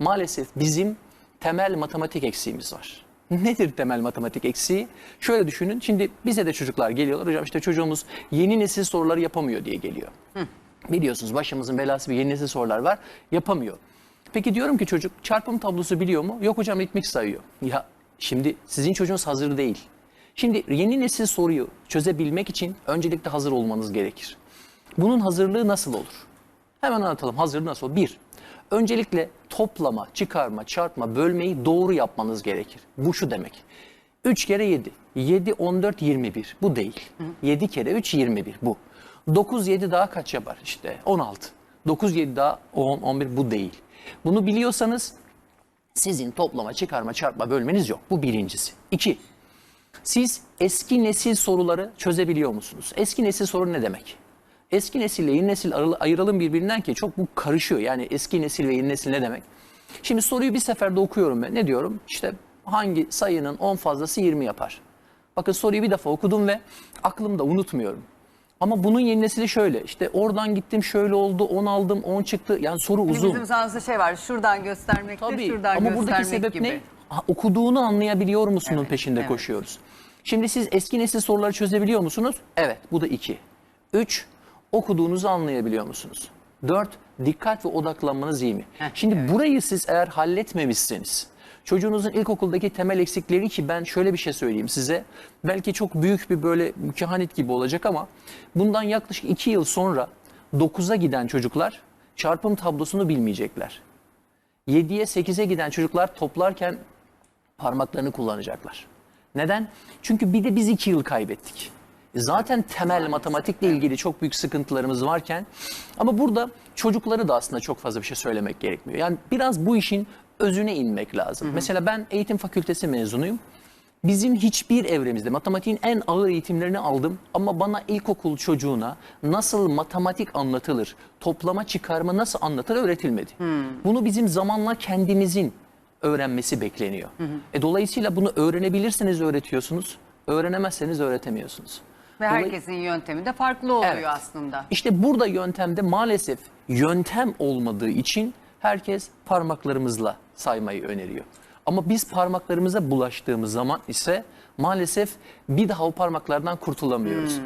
maalesef bizim temel matematik eksiğimiz var. Nedir temel matematik eksiği? Şöyle düşünün. Şimdi bize de çocuklar geliyorlar. Hocam işte çocuğumuz yeni nesil soruları yapamıyor diye geliyor. Biliyorsunuz başımızın belası bir yeni nesil sorular var. Yapamıyor. Peki diyorum ki çocuk çarpım tablosu biliyor mu? Yok hocam ritmik sayıyor. Ya şimdi sizin çocuğunuz hazır değil. Şimdi yeni nesil soruyu çözebilmek için öncelikle hazır olmanız gerekir. Bunun hazırlığı nasıl olur? Hemen anlatalım. Hazır nasıl olur? Bir, öncelikle toplama, çıkarma, çarpma, bölmeyi doğru yapmanız gerekir. Bu şu demek. 3 kere 7. 7, 14, 21. Bu değil. 7 kere 3, 21. Bu. 9, 7 daha kaç yapar? İşte 16. 9, 7 daha 10, 11. Bu değil. Bunu biliyorsanız sizin toplama, çıkarma, çarpma, bölmeniz yok. Bu birincisi. İki, siz eski nesil soruları çözebiliyor musunuz? Eski nesil soru ne demek? Eski nesille yeni nesil ayıralım birbirinden ki çok bu karışıyor. Yani eski nesil ve yeni nesil ne demek? Şimdi soruyu bir seferde okuyorum ben. Ne diyorum? İşte hangi sayının 10 fazlası 20 yapar? Bakın soruyu bir defa okudum ve aklımda unutmuyorum. Ama bunun yeni nesili şöyle. İşte oradan gittim şöyle oldu 10 aldım 10 çıktı. Yani soru uzun. Bizim sanatımızda şey var şuradan göstermekte Tabii şuradan ama göstermek buradaki sebep gibi. ne? Ha, okuduğunu anlayabiliyor musunun Evet, peşinde evet. koşuyoruz. Şimdi siz eski nesil soruları çözebiliyor musunuz? Evet bu da iki. Üç, okuduğunuzu anlayabiliyor musunuz? Dört, dikkat ve odaklanmanız iyi mi? Heh, Şimdi burayı siz eğer halletmemişseniz, çocuğunuzun ilkokuldaki temel eksikleri ki ben şöyle bir şey söyleyeyim size. Belki çok büyük bir böyle mükehanet gibi olacak ama bundan yaklaşık iki yıl sonra 9'a giden çocuklar çarpım tablosunu bilmeyecekler. 7'ye 8'e giden çocuklar toplarken parmaklarını kullanacaklar. Neden? Çünkü bir de biz 2 yıl kaybettik. Zaten temel matematikle ilgili çok büyük sıkıntılarımız varken ama burada çocukları da aslında çok fazla bir şey söylemek gerekmiyor. Yani biraz bu işin özüne inmek lazım. Mesela ben eğitim fakültesi mezunuyum. Bizim hiçbir evremizde matematiğin en ağır eğitimlerini aldım ama bana ilkokul çocuğuna nasıl matematik anlatılır, toplama çıkarma nasıl anlatır öğretilmedi. Bunu bizim zamanla kendimizin öğrenmesi bekleniyor. E, dolayısıyla bunu öğrenebilirseniz öğretiyorsunuz, öğrenemezseniz öğretemiyorsunuz. Ve herkesin yöntemi de farklı oluyor Evet. aslında. İşte burada yöntemde maalesef yöntem olmadığı için herkes parmaklarımızla saymayı öneriyor. Ama biz parmaklarımıza bulaştığımız zaman ise maalesef bir daha o parmaklardan kurtulamıyoruz.